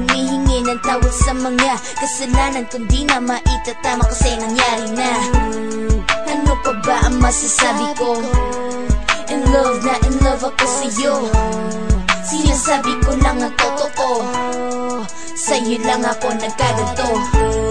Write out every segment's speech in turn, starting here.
ng tawad sa mga kasalanan Kung di na maitatama kasi nangyari na. Ano pa ba ang masasabi ko? In love na in love ako sa'yo. Sinasabi ko lang ang totoo. Sa'yo lang ako nagkaganto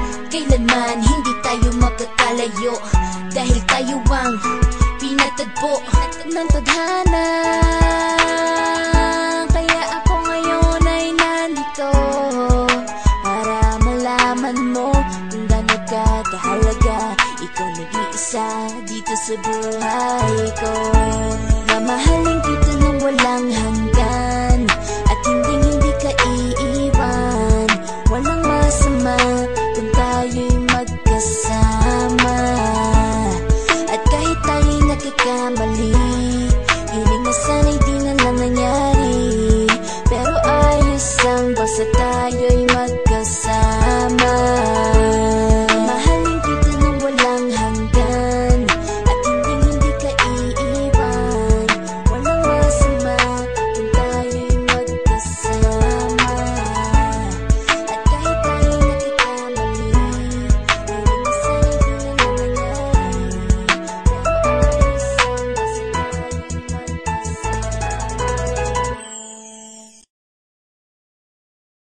Kailanman hindi tayo magkakalayo Dahil tayo ang pinatagpo ng tadhana. Kaya ako ngayon ay nandito Para malaman mo kung gaano ka kahalaga. Ikaw nag-iisa dito sa buhay ko. Mamahalin kita ng walang hanggan